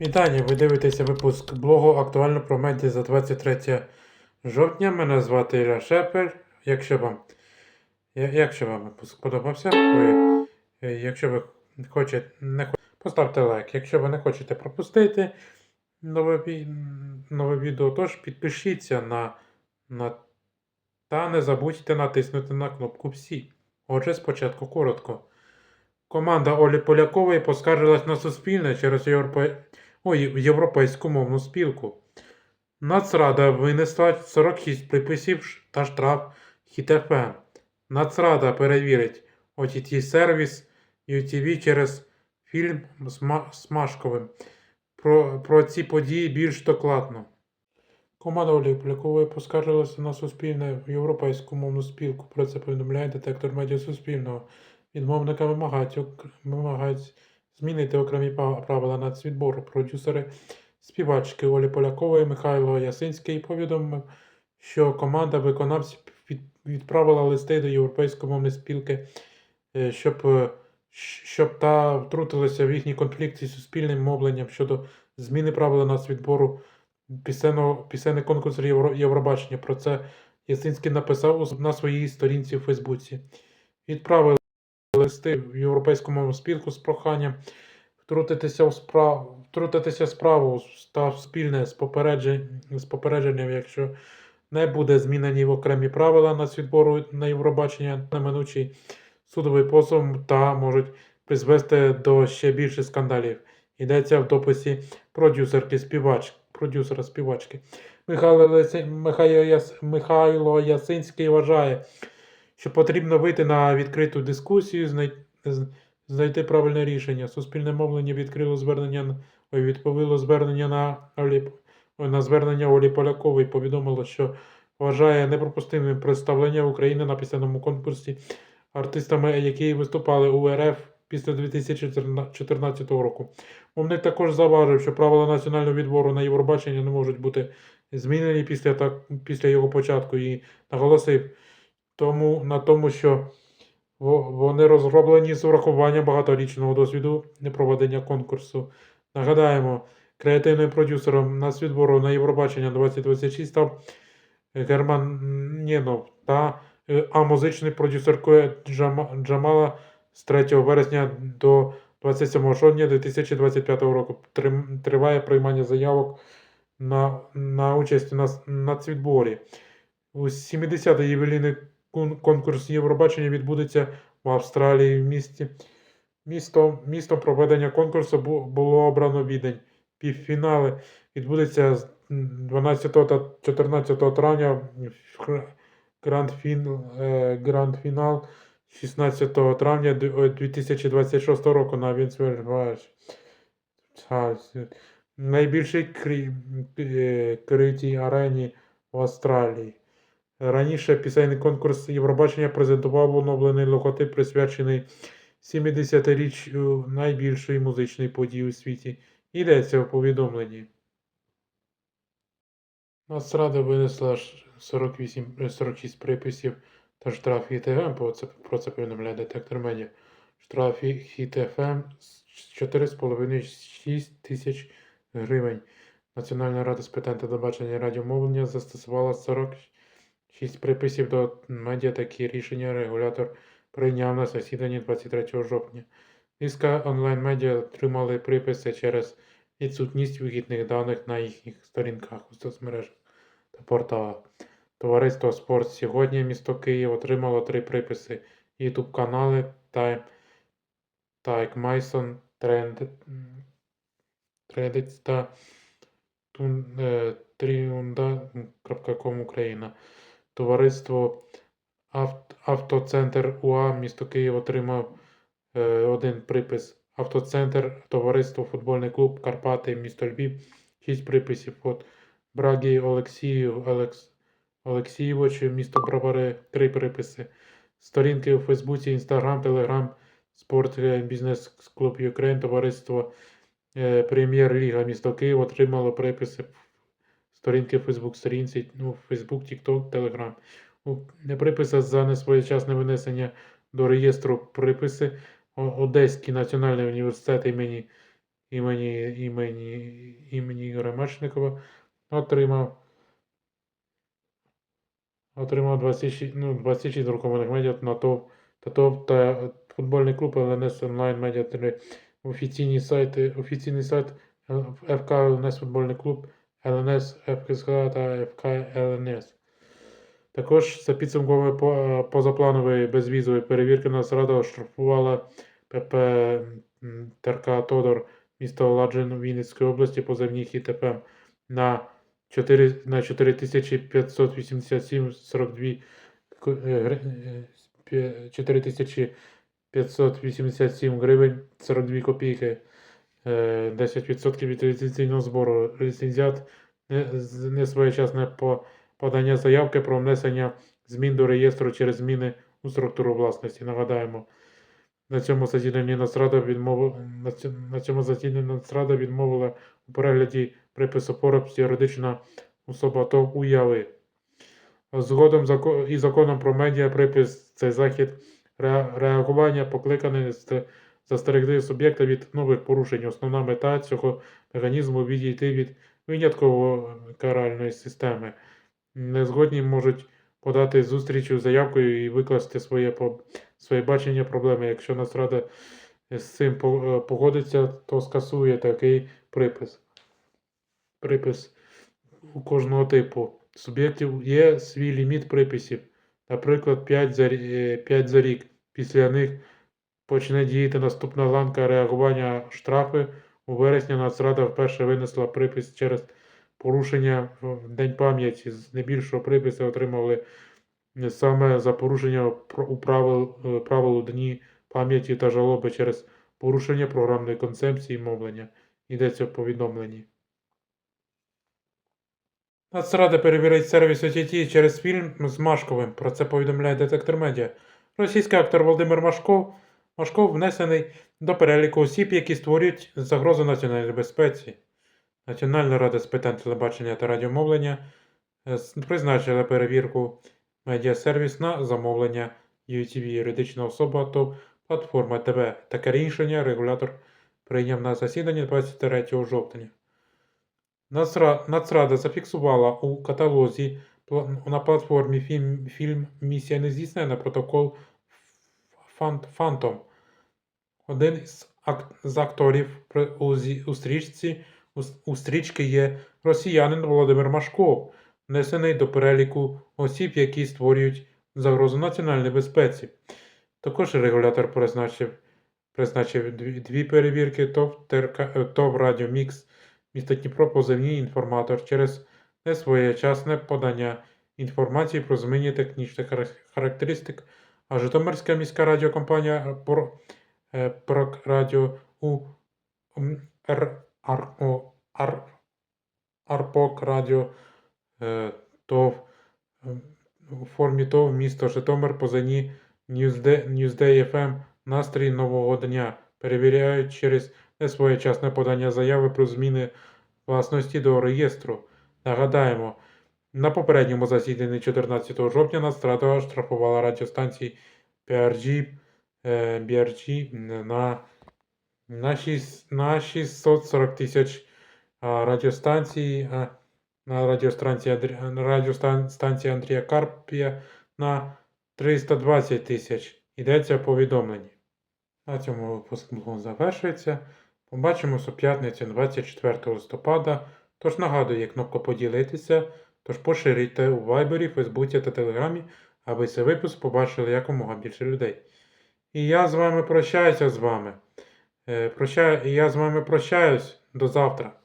Вітання! Ви дивитеся випуск блогу актуально про медіа за 23 жовтня. Мене звати Ілля Шепер. Якщо вам, якщо вам випуск сподобався, ви, якщо ви хочете, не хо- поставте лайк. Якщо ви не хочете пропустити нове, нове відео, тож підпишіться на, на та не забудьте натиснути на кнопку всі. Отже, спочатку коротко. Команда Олі Полякової поскаржилась на Суспільне через Європе... Ой, Європейську мовну спілку. Нацрада винесла 46 приписів та штраф ХІТФМ. Нацрада перевірить OTT сервіс UTV через фільм з Машковим. Про, про ці події більш докладно. Команда Олі Полякової поскаржилася на Суспільне в Європейську мовну спілку. Про це повідомляє детектор медіа Суспільного. Відмовника вимагають, вимагають змінити окремі правила нацвідбору. Продюсери співачки Олі Полякової Михайло Ясинський повідомив, що команда виконавців відправила листи до Європейської мовної спілки, е, щоб, е, щоб та втрутилася в їхній конфлікт із суспільним мовленням щодо зміни правил нацвідбору пісенний конкурс Євро, Євробачення. Про це Ясинський написав на своїй сторінці в Фейсбуці. Відправили листи в Європейську мовну спілку з проханням втрутитися у справу, втрутитися в справу та спільне з, попереджень, з попередженням, якщо не буде змінені в окремі правила нацвідбору на Євробачення, неминучий судовий позов та можуть призвести до ще більше скандалів. Йдеться в дописі продюсерки співач, продюсера співачки. Михайло Ясинський вважає, що потрібно вийти на відкриту дискусію, знай- знайти правильне рішення. Суспільне мовлення відкрило звернення ой, відповіло звернення на Олі, на звернення Олі Полякової. Повідомило, що вважає неприпустимим представлення України на пісенному конкурсі артистами, які виступали у РФ після 2014 року. Мовник також зауважив, що правила національного відбору на Євробачення не можуть бути змінені після, так, після його початку і наголосив тому, на тому, що вони розроблені з урахуванням багаторічного досвіду проведення конкурсу. Нагадаємо, креативним продюсером нацвідбору на Євробачення 2026 став Герман Нєнов та е, а музичною продюсеркою Джамала з 3 вересня до 27 жовтня 2025 року. Триває приймання заявок на, на участь у нас на цвітборі. У 70-й ювілейний конкурс Євробачення відбудеться в Австралії в місті. Місто, містом проведення конкурсу було обрано Відень. Півфінали відбудеться з 12 та 14 травня в гранд-фін, е, гранд-фінал 16 травня 2026 року на Вінсвельгаш. Найбільшій е, критій арені в Австралії. Раніше пісенний конкурс Євробачення презентував оновлений логотип, присвячений 70-річчю найбільшої музичної події у світі. Йдеться в повідомленні. Нацрада винесла 48, е, 46 приписів та штраф ІТФМ, про це, повідомляє детектор медіа. Штраф ІТФМ з 4,5-6 тисяч гривень. Національна рада з питань телебачення і радіомовлення застосувала 46 приписів до медіа. Такі рішення регулятор прийняв на засіданні 23 жовтня. Низка онлайн-медіа отримали приписи через відсутність вигідних даних на їхніх сторінках у соцмережах та порталах. Товариство Спорт сьогодні місто Київ отримало три приписи: YouTube канали Time, Тайк Майсон, Трендець та е, Україна. Товариство Автоцентр УА місто Київ отримав е, один припис. Автоцентр, товариство, футбольний клуб Карпати, місто Львів, шість приписів. От Брагі Олексію Олекс... Олексійовичу, місто Бровари, три приписи. Сторінки у Фейсбуці, Інстаграм, Телеграм, Спорт, е, Бізнес Клуб Юкрейн, товариство е, Прем'єр-ліга місто Київ отримало приписи. Сторінки Фейсбук, сторінці, ну, Тікток, Телеграм. У приписи за несвоєчасне винесення до реєстру приписи Одеський національний університет імені імені, імені, імені Ігоря отримав отримав 26, ну, 26 друкованих медіа на ТОВ та ТОВ та футбольний клуб ЛНС онлайн медіа 3 офіційні сайти, офіційний сайт ФК ЛНС футбольний клуб ЛНС ФКСХ та ФК ЛНС. Також за підсумками позапланової безвізової перевірки нас рада оштрафувала ПП ТРК Тодор місто Ладжин Вінницької області позивні ХІТП на 4, на 4587 42 ко- е, гри- е, п'я- 4587 гривень 42 копійки. Е, 10% від ліцензійного збору. Ліцензіат не- несвоєчасне подання заявки про внесення змін до реєстру через зміни у структуру власності. Нагадаємо, на цьому засіданні Нацрада відмовила на цьому засіданні Нацрада відмовила у перегляді припису поробці юридична особа ТОВ уяви. Згодом зако- і законом про медіа припис цей захід ре- реагування покликаний застерегти суб'єкта від нових порушень. Основна мета цього механізму відійти від винятково каральної системи. Незгодні можуть подати зустріч заявкою і викласти своє, своє бачення проблеми. Якщо Нацрада з цим погодиться, то скасує такий припис. Припис у кожного типу суб'єктів є свій ліміт приписів, наприклад, 5 за, е, 5 за рік. Після них почне діяти наступна ланка реагування штрафи. У вересні Нацрада вперше винесла припис через порушення в День пам'яті. Здебільшого приписи отримали саме за порушення у правил, е, Дні пам'яті та жалоби через порушення програмної концепції мовлення. Йдеться в повідомленні. Нацрада перевірить сервіс OTT через фільм з Машковим. Про це повідомляє детектор медіа. Російський актор Володимир Машков, Машков внесений до переліку осіб, які створюють загрозу національній безпеці. Національна рада з питань телебачення та радіомовлення е, призначила перевірку медіасервіс на замовлення UTV юридична особа ТОВ платформа ТВ. Таке рішення регулятор прийняв на засіданні 23 жовтня. Нацрада зафіксувала у каталозі на платформі фільм, фільм Місія нездійснена протокол Фан- Фантом. Один з, ак- з акторів у, у стрічці у, у стрічки є росіянин Володимир Машков, внесений до переліку осіб, які створюють загрозу національній безпеці. Також регулятор призначив, призначив дві, перевірки ТОВ, е, ТОВ Радіо Мікс місто Дніпро позивній інформатор через несвоєчасне подання інформації про зміни технічних характеристик, а Житомирська міська радіокомпанія е, Прок Радіо у Арпок Радіо е, ТОВ у формі ТОВ місто Житомир позані Newsday, FM настрій нового дня. Перевіряють через несвоєчасне подання заяви про зміни власності до реєстру. Нагадаємо, на попередньому засіданні 14 жовтня Нацрада штрафувала радіостанції PRG, е, BRG на, на, 6, на 640 тисяч радіостанцій, на радіостанції, на радіостанції Андрія Карпія на 320 тисяч. Йдеться в повідомленні. На цьому випуск завершується. Побачимось у п'ятницю 24 листопада. Тож нагадую, є кнопка поділитися, тож поширюйте у Вайбері, Фейсбуці та Телеграмі, аби цей випуск побачили якомога більше людей. І я з вами прощаюся з вами. Е, Прощаю, і я з вами прощаюсь до завтра.